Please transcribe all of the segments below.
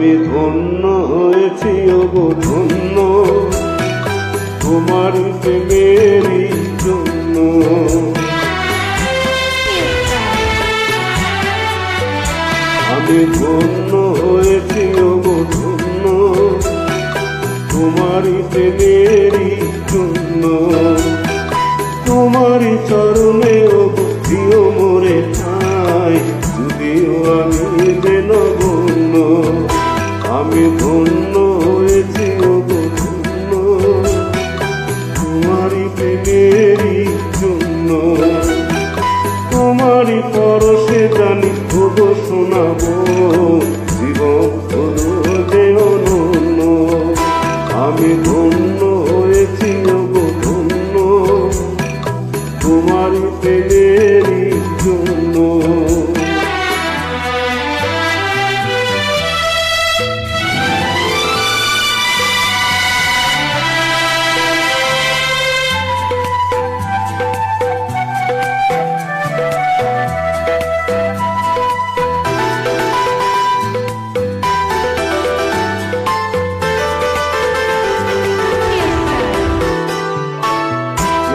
ধন্য হয়েছি, ওগো ধন্য। তোমার প্রেমেরই জন্য। আমি ধন্য হয়েছি, ওগো ধন্য। তোমারই প্রেমেরই জন্য। তোমারই চরণে, ওগো প্রিয় মোরে ঠাই যদিও আমি যেন আমি ধন্য হয়েছি ধন্য। তোমারই প্রেমেরই জন্য। তোমারই পরশে জানি খোদো শোনাবো। জীবন যে অনন্য। আমি ধন্য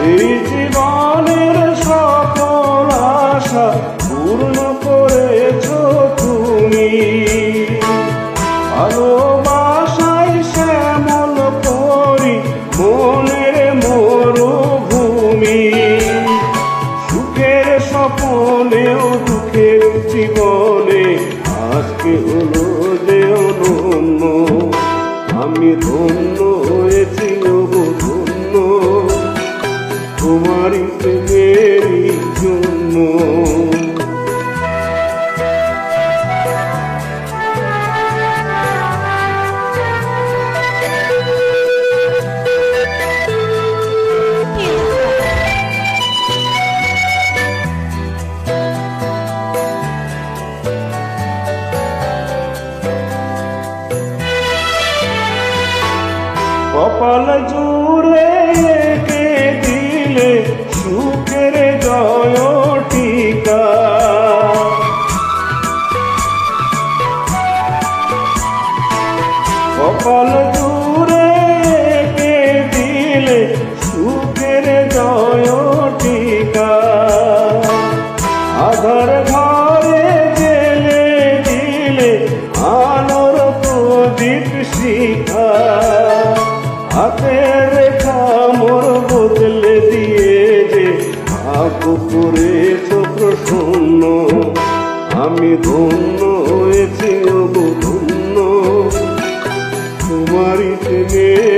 এই জীবনের কপাল জুড়ে কে দিলে সুখের জয় টিকা কপাল জুড়ে কে দিলে সুখের জয় টিকা আধার ঘরে গেলে দিলে আলোর প্রদীপ শিখা হাতের রেখা মোর বদলে দিয়ে যে করে করেছ প্রসন্ন। আমি ধন্য হয়েছি ওগো ধন্য তোমারই প্রেমেরই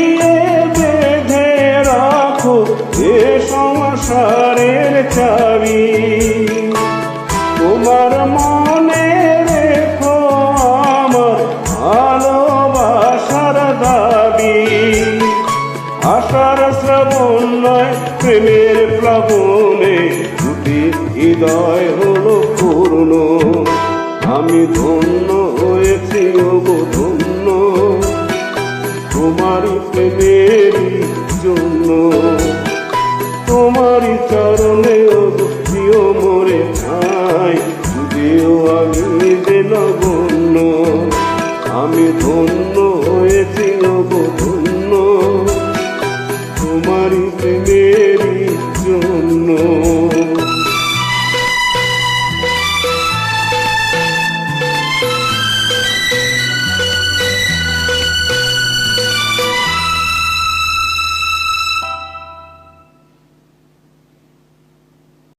শ্রবণ নয়, প্রেমের প্লাবনে দুটি হৃদয় হলো পূর্ণ। আমি ধন্য হয়েছি ধন্য, তোমারই প্রেমের জন্য। তোমারই চরণে